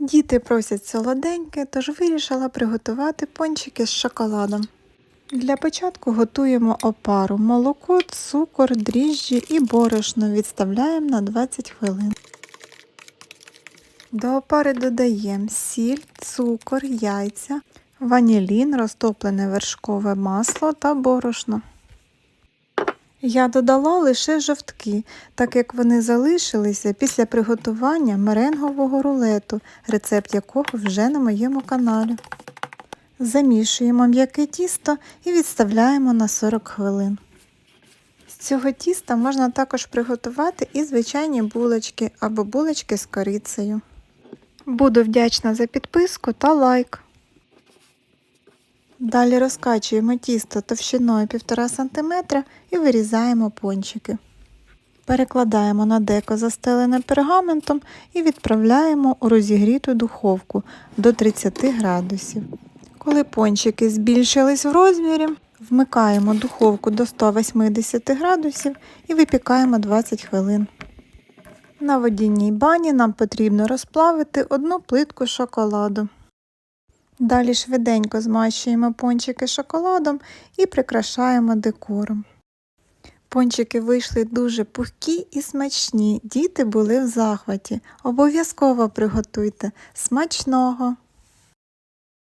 Діти просять солоденьке, тож вирішила приготувати пончики з шоколадом. Для початку готуємо опару, молоко, цукор, дріжджі і борошно відставляємо на 20 хвилин. До опари додаємо сіль, цукор, яйця, ванілін, розтоплене вершкове масло та борошно. Я додала лише жовтки, так як вони залишилися після приготування меренгового рулету, рецепт якого вже на моєму каналі. Замішуємо м'яке тісто і відставляємо на 40 хвилин. З цього тіста можна також приготувати і звичайні булочки або булочки з корицею. Буду вдячна за підписку та лайк. Далі розкачуємо тісто товщиною 1,5 см і вирізаємо пончики. Перекладаємо на деко застелене пергаментом і відправляємо у розігріту духовку до 30 градусів. Коли пончики збільшились в розмірі, вмикаємо духовку до 180 градусів і випікаємо 20 хвилин. На водяній бані нам потрібно розплавити одну плитку шоколаду. Далі швиденько змащуємо пончики шоколадом і прикрашаємо декором. Пончики вийшли дуже пухкі і смачні. Діти були в захваті. Обов'язково приготуйте смачного!